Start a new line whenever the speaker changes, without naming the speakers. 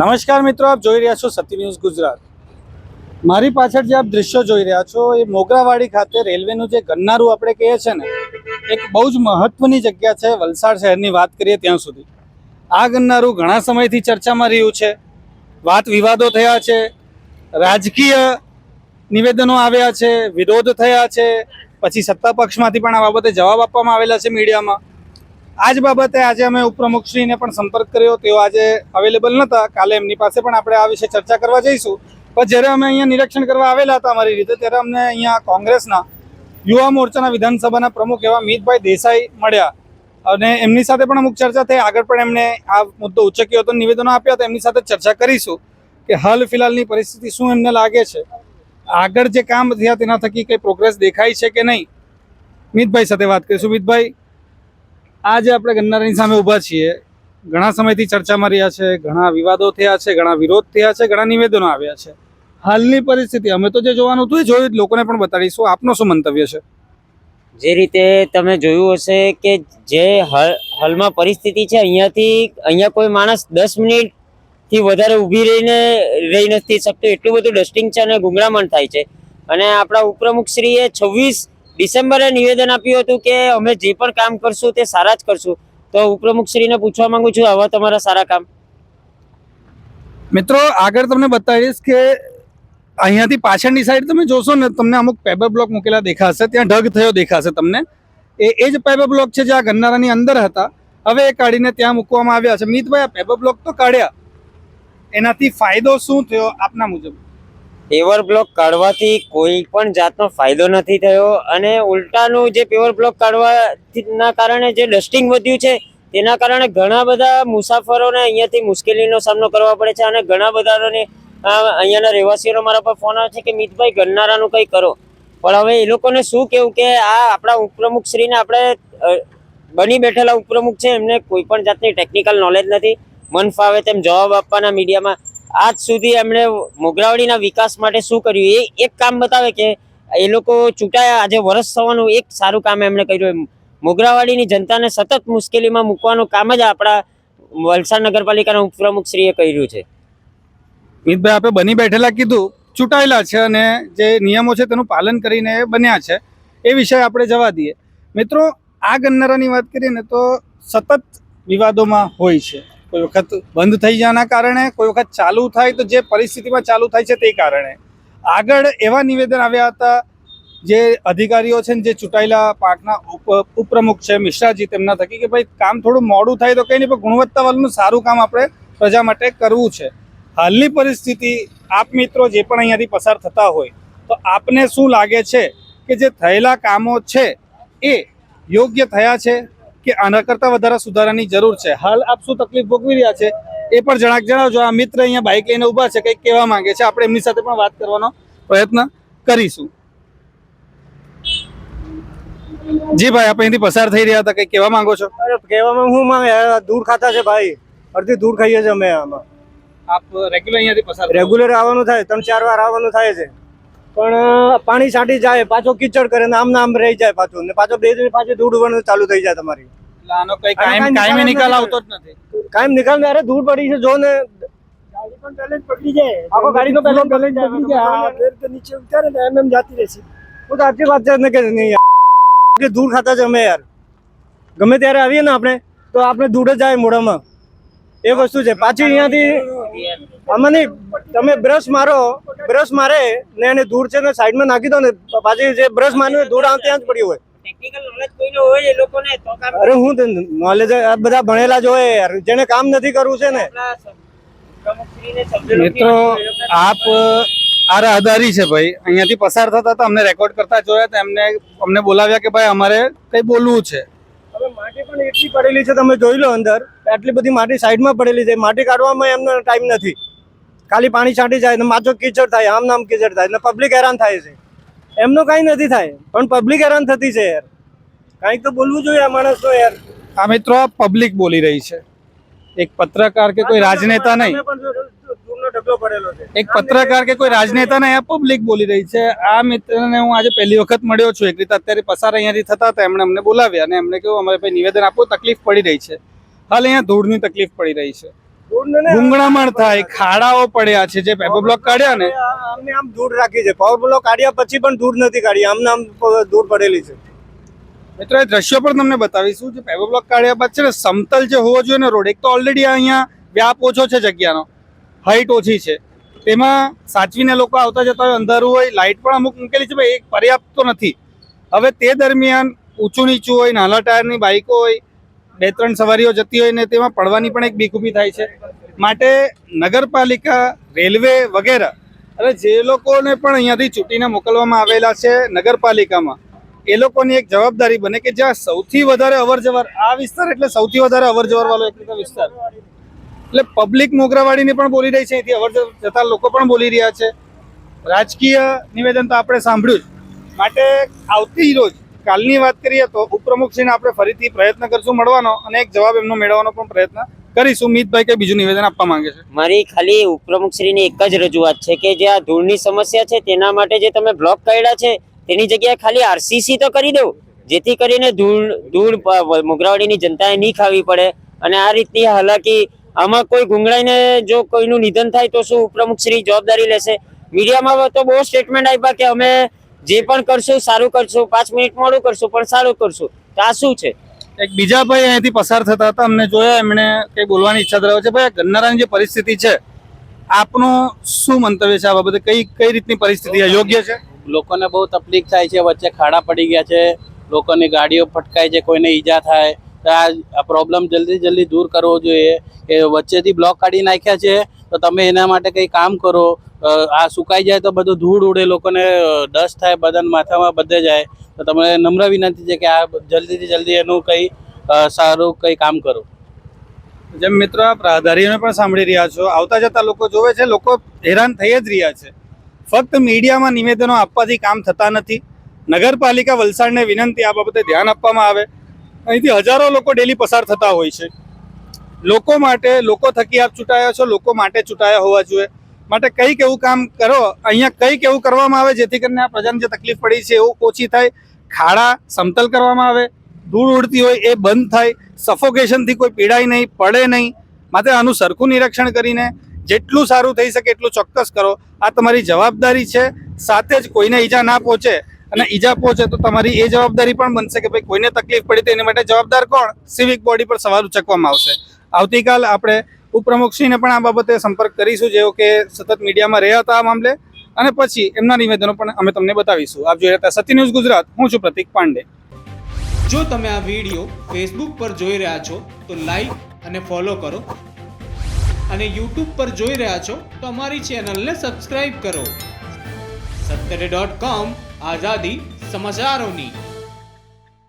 નમસ્કાર મિત્રો, આપ જોઈ રહ્યા છો સતી ન્યૂઝ ગુજરાત. મારી પાછળ જે આપ દ્રશ્યો જોઈ રહ્યા છો, એ મોગરાવાડી ખાતે રેલવેનું જે ગન્નારું આપણે કહીએ છીએ ને, એક બહુ જ મહત્વની જગ્યા છે વલસાડ શહેરની વાત કરીએ ત્યાં સુધી. આ ગન્નારું ઘણા સમયથી ચર્ચામાં રહ્યું છે, વાત વિવાદો થયા છે, રાજકીય નિવેદનો આવ્યા છે, વિરોધ થયા છે, પછી સત્તા પક્ષમાંથી પણ આ બાબતે જવાબ આપવામાં આવેલા છે મીડિયામાં. આ જ બાબતે આજે અમે ઉપપ્રમુખશ્રીને પણ સંપર્ક કર્યો. તેઓ આજે અવેલેબલ નહોતા કાલે એમની પાસે પણ આપણે આ વિશે ચર્ચા કરવા જઈશું. પણ જ્યારે અમે અહીંયા નિરીક્ષણ કરવા આવેલા હતા અમારી રીતે, ત્યારે અમને અહીંયા કોંગ્રેસના યુવા મોરચાના વિધાનસભાના પ્રમુખ એવા મીતભાઈ દેસાઈ મળ્યા. અને એમની સાથે પણ અમુક ચર્ચા થઈ. આગળ પણ એમને આ મુદ્દો ઉચક્યો હતો, નિવેદનો આપ્યા હતા. એમની સાથે ચર્ચા કરીશું કે હાલ ફિલહાલની પરિસ્થિતિ શું એમને લાગે છે? આગળ જે કામ થયા તેના થકી કંઈ પ્રોગ્રેસ દેખાય છે કે નહીં? મિતભાઈ સાથે વાત કરીશું. મિતભાઈ આજે આપણે ગન્નારાની સામે ઊભા છીએ. ઘણા સમયથી ચર્ચામાં રહ્યા છે, ઘણા વિવાદો થયા છે, ઘણા વિરોધ થયા છે, ઘણા નિવેદનો આવ્યા છે. હાલની પરિસ્થિતિ અમે તો જે જોવાનું હતું એ જોયું લોકોને પણ બતાડીશું. આપનો શું મંતવ્ય છે?
જે રીતે તમે જોયું હશે કે જે હાલ, હાલમાં પરિસ્થિતિ છે, અહીંયાથી, અહીંયા કોઈ માણસ દસ મિનિટથી વધારે ઊભી રહીને, રહી નથી શકતો. એટલું બધું ડસ્ટિંગ છે અને ગુંગળામણ થાય છે. અને આપણા ઉપપ્રમુખશ્રીએ છવ્વીસ ડિસેમ્બરે નિવેદન આપ્યું હતું કે અમે જે પણ કામ કરશું તે સારા જ કરશું. તો ઉપપ્રમુખશ્રીને પૂછવા માંગુ છું, આવા તમારા સારા કામ.
મિત્રો, આગળ તમને બતાવીશ કે અહીંયાથી પાછળની સાઈડ તમે જોશો ને, તમને અમુક પેપર બ્લોક મૂકેલા દેખાશે, ત્યાં ઢગ થયો દેખાશે તમને. એ એ જ પેપર બ્લોક છે જે આ ગન્નારાની અંદર હતા. હવે એ કાઢીને ત્યાં મૂકવામાં આવ્યા છે. મિતભાઈ, આ પેપર બ્લોક તો કાઢ્યા. એનાથી ફાયદો શું થયો આપના મુજબ?
પેવર બ્લોક કાઢવાથી કોઈ પણ જાતનો ફાયદો નથી થયો અને ઉલટાનું જે પેવર બ્લોક કાઢવાના કારણે જે ડસ્ટિંગ વધ્યું છે, તેના કારણે ઘણા બધા મુસાફરોને અહીંયાથી મુશ્કેલીનો સામનો કરવા પડે છે અને ઘણા બધાને અહીંયાના રહેવાસીઓનો મારા પર ફોન આવે છે કે, મિતભાઈ, ગરનારાનું કંઈ કરો. પણ હવે એ લોકોને શું કેવું કે, આ આપણા ઉપપ્રમુખશ્રીને આપણે બની બેઠેલા ઉપપ્રમુખ છે, એમને કોઈ પણ જાતની ટેકનિકલ નોલેજ નથી. મન ફાવે તેમ જવાબ આપવાના મીડિયામાં. આજ સુધી એમણે મોગરાવાડીના વિકાસ માટે શું કર્યું? એ એક કામ બતાવે કે એ લોકો ચૂંટાયા, આજે વરસ થવાનું, એક સારું કામ એમણે કર્યું મોગરાવાડીની જનતાને સતત મુશ્કેલીમાં મૂકવાનું કામ જ આપણા વલસાડ નગરપાલિકાના ઉપપ્રમુખશ્રીએ કર્યું છે.
મિતભાઈ, આપણે બની બેઠેલા કીધું, ચૂંટાયેલા છે અને જે નિયમો છે તેનું પાલન કરીને બન્યા છે. એ વિષય આપણે જવા દઈએ. મિત્રો, આ ગન્નારાની વાત કરીએ ને તો સતત વિવાદોમાં હોય છે. કોઈ વખત બંધ થઈ જવાના કારણે, કોઈ વખત ચાલુ થાય તો જે પરિસ્થિતિમાં ચાલુ થાય છે તે કારણે. આગળ એવા નિવેદન આવ્યા હતા, જે અધિકારીઓ છે ને જે ચૂંટાયેલા પાકના ઉપ, ઉપપ્રમુખ છે, મિશ્રાજી, તેમના થકી કે ભાઈ કામ થોડું મોડું થાય તો કંઈ નહીં, પણ ગુણવત્તાવાળું સારું કામ આપણે પ્રજા માટે કરવું છે. હાલની પરિસ્થિતિ, આપ મિત્રો જે પણ અહીંયાથી પસાર થતા હોય, તો આપને શું લાગે છે કે જે થયેલા કામો છે એ યોગ્ય થયા છે? કે આના કરતાં વધારે સુધારાની જરૂર છે. હાલ આપ શું તકલીફ ભોગવી રહ્યા છે એ પણ જણાક જણાવજો. આ મિત્ર અહીંયા બાઇક લઈને ઊભા છે કંઈક કહેવા માંગે છે. આપણે એમની સાથે પણ વાત કરવાનો પ્રયત્ન કરીશું. જી ભાઈ આપણે અહીંથી પસાર થઈ રહ્યા હતા. કઈ કહેવા માંગો છો?
અરે કહેવામાં હું માંગે દૂર ખાતા છે ભાઈ. અડધી દૂર ખાઈએ છીએ અમે આમાં.
આપ રેગ્યુલર અહીંયાથી પસાર
રેગ્યુલર આવવાનું થાય ત્રણ ચાર વાર આવવાનું થાય છે. પણ પાણી છાંટી જાય પાછો કીચડ કરે ને આમ નામ આમ રહી જાય પાછું. ને પાછો બે દિવસ પાછું ધૂળ ઉડવાનું ચાલુ થઈ જાય તમારી.
આનો કઈ કાયમ કાયમી નિકાલ આવતો જ નથી.
કાયમ નિકાલ ને અરે ધૂળ પડી છે જો ને. આખો પહેલો પકડી જાય. નીચે ઉતારે ને એમ એમ જાતી રહેશે. હું તો સાચી વાત છે ને કે નહીં યાર. ધૂળ ખાતા છે અમે યાર. ગમે ત્યારે આવીએ ને આપણે તો આપણે ધૂળ જ જાય મોઢામાં. એ વસ્તુ છે. પાછી અહીંયાથી આમાં નહીં તમે બ્રશ મારો બ્રશ મારે ને એને ધૂળ છે ને સાઈડમાં નાખી દો ને પાછી જે બ્રશ માર્યું ધૂળ આમ ત્યાં જ પડી હોય.
ટેકનિકલ નોલેજ કોઈને હોય એ લોકોને તો કામ
અરે હું નોલેજ બધા ભણેલા જ હોય યાર જેને કામ નથી કરવું છે ને.
મિત્રો આપ આ રાહદારી છે ભાઈ. અહીંયાથી પસાર થતા હતા અમને રેકોર્ડ કરતા જોયા તો એમને અમને બોલાવ્યા કે ભાઈ અમારે કઈ બોલવું છે.
હવે માટી પણ એટલી પડેલી છે તમે જોઈ લો અંદર. આટલી બધી માટી સાઈડમાં પડેલી છે. માટી કાઢવામાં એમનો ટાઈમ નથી. ખાલી પાણી છાંટી જાય ને માથો કીચડ થાય આમ નામ કીચડ થાય. એટલે પબ્લિક હેરાન થાય છે. એમનો કાંઈ નથી થાય. પણ પબ્લિક હેરાન થતી છે યાર. કાંઈક તો બોલવું જોઈએ આ માણસનો યાર.
આ મિત્રો પબ્લિક બોલી રહી છે. એક પત્રકાર કે કોઈ રાજનેતા નહીં. એક પત્રકાર કે કોઈ રાજનેતા નહીં આ પબ્લિક બોલી રહી છે. આ મિત્રને હું આજે પહેલી વખત મળ્યો છું. એક રીતે અત્યારે પસાર અહીંયાથી થતા હતા. એમણે અમને બોલાવ્યા અને એમણે કહ્યું અમારે ભાઈ નિવેદન આપવું તકલીફ પડી રહી છે. હાલ અહીંયા ધૂળની તકલીફ પડી રહી છે. ગુંગળામણ થાય ખાડાઓ પડ્યા છે જે પેપર બ્લોક કાઢ્યા ને.
અમને આમ ધૂળ રાખી છે. પાવર બ્લોક કાઢ્યા પછી પણ ધૂળ નથી કાઢી. આમને આમ દૂર પડેલી છે.
મિત્રો એ દ્રશ્યો પણ તમને બતાવીશું જે પેપર બ્લોક કાઢ્યા બાદ છે ને સમતલ જે હોવો જોઈએ ને રોડ એક તો ઓલરેડી અહીંયા વ્યાપ ઓછો છે જગ્યાનો. હાઈટ ઓછી છે. તેમાં સાચવીને લોકો આવતા જતા હોય અંધારું હોય લાઇટ પણ અમુક મૂકેલી છે ભાઈ એક પર્યાપ્ત તો નથી. હવે તે દરમિયાન ઊંચું નીચું હોય નાના ટાયરની બાઇકો હોય બે ત્રણ સવારીઓ જતી હોય ને તેમાં પડવાની પણ એક બીક ઊભી થાય છે. માટે નગરપાલિકા, રેલવે વગેરે, અને જે લોકોને પણ અહીંયાથી ચૂંટીને મોકલવામાં આવેલા છે નગરપાલિકામાં, એ લોકોની એક જવાબદારી બને કે જ્યાં સૌથી વધારે અવરજવર, આ વિસ્તાર એટલે સૌથી વધારે અવરજવર વાળો એક વિસ્તાર. એટલે પબ્લિક મોગરાવાડીની પણ બોલી રહી છે, અહીંથી અવરજવર જતા લોકો પણ બોલી રહ્યા છે. રાજકીય નિવેદન તો આપણે સાંભળ્યું જ. માટે આવતી રોજ કાલની વાત કરીએ તો ઉપપ્રમુખશ્રીને આપણે ફરીથી પ્રયત્ન કરશું મળવાનો અને એક જવાબ એમનો મેળવવાનો પણ પ્રયત્ન કરીશું. મિતભાઈ, કઈ બીજું નિવેદન આપવા માંગે છે?
મારી ખાલી ઉપપ્રમુખશ્રીની એક જ રજૂઆત છે કે જે આ ધૂળની સમસ્યા છે તેના માટે જે તમે બ્લોક કર્યા છે, તેની જગ્યાએ ખાલી આરસીસી તો કરી દો જેથી કરીને ધૂળ ધૂળ મોગરાવાડીની જનતાએ નહીં ખાવી પડે. અને આ રીતની હાલાકી, આમાં કોઈ ગુંગળાઈને જો કોઈનું નિધન થાય તો શું ઉપપ્રમુખશ્રી જવાબદારી લેશે? મીડિયામાં તો બહુ સ્ટેટમેન્ટ આપ્યા કે અમે જે પણ કરશું સારું કરશું પાંચ મિનિટ મોડું કરશું પણ સારું કરશું. તો આ શું છે?
એક બીજા ભાઈ અહીંયાથી પસાર થતા હતા અમને જોયા એમણે કઈ બોલવાની ઈચ્છા ધરાવે છે. ભાઈ ગન્નારાની જે પરિસ્થિતિ છે આપનું શું મંતવ્ય છે આ બાબતે? કઈ કઈ રીતની પરિસ્થિતિ યોગ્ય છે?
લોકોને બહુ તકલીફ થાય છે વચ્ચે ખાડા પડી ગયા છે લોકોની ગાડીઓ ફટકાય છે કોઈને ઈજા થાય. તો આ આ પ્રોબ્લેમ જલ્દી જલ્દી દૂર કરવો જોઈએ. કે વચ્ચેથી બ્લોક કાઢી નાખ્યા છે તો તમે એના માટે કંઈ કામ કરો? આ સુકાઈ જાય તો બધું ધૂળ ઉડે, લોકોને ડસ્ટ થાય બદન માથામાં બધે જાય. તો તમને નમ્ર વિનંતી છે કે આ જલ્દીથી જલ્દી એનું કંઈ સારું કંઈ કામ કરો.
જેમ મિત્રો આપ રાહદારીઓને પણ સાંભળી રહ્યા છો, આવતા જતા લોકો જોવે છે, લોકો હેરાન થઈ જ રહ્યા છે. ફક્ત મીડિયામાં નિવેદનો આપવાથી કામ થતા નથી. નગરપાલિકા વલસાડને વિનંતી આ બાબતે ધ્યાન આપવામાં આવે. અહીંથી હજારો લોકો ડેલી પસાર થતા હોય છે. લોકો માટે લોકો થકી આપ ચૂંટાયા છો, લોકો માટે ચૂંટાયા હોવા જોઈએ. માટે કંઈક એવું કામ કરો, અહીંયા કંઈક એવું કરવામાં આવે જેથી કરીને આ પ્રજાને જે તકલીફ પડી છે એવું ઓછી થાય. ખાડા સમતલ કરવામાં આવે, ધૂળ ઉડતી હોય એ બંધ થાય, સફોકેશનથી કોઈ પીડાય નહીં, પડે નહીં. માટે આનું સરખું નિરીક્ષણ કરીને જેટલું સારું થઈ શકે એટલું ચોક્કસ કરો. આ તમારી જવાબદારી છે, સાથે જ કોઈને ઈજા ના પહોંચે અને ઈજા પહોંચે તો તમારી એ જવાબદારી પણ બનશે કે ભાઈ કોઈને તકલીફ પડી તો એની માટે જવાબદાર કોણ? સિવિક બોડી પર સવાલ ઉચકવામાં આવશે. આવતીકાલ આપણે ઉપપ્રમુખશ્રીને પણ આ બાબતે સંપર્ક કરીશું, જેઓ કે સતત મીડિયામાં રહ્યા હતા આ મામલે. અને પછી એમના નિવેદનો પણ અમે તમને બતાવીશું. આપ જોઈ રહ્યા સત્ય ન્યૂઝ ગુજરાત. હું છું પ્રતિક પાંડે.
જો તમે આ વીડિયો ફેસબુક પર જોઈ રહ્યા છો, તો લાઈક અને ફોલો કરો. અને યુટ્યુબ પર જોઈ રહ્યા છો, તો અમારી ચેનલને સબસ્ક્રાઇબ કરો. સત્તરે ડોટ કોમ આઝાદી સમાચારોની.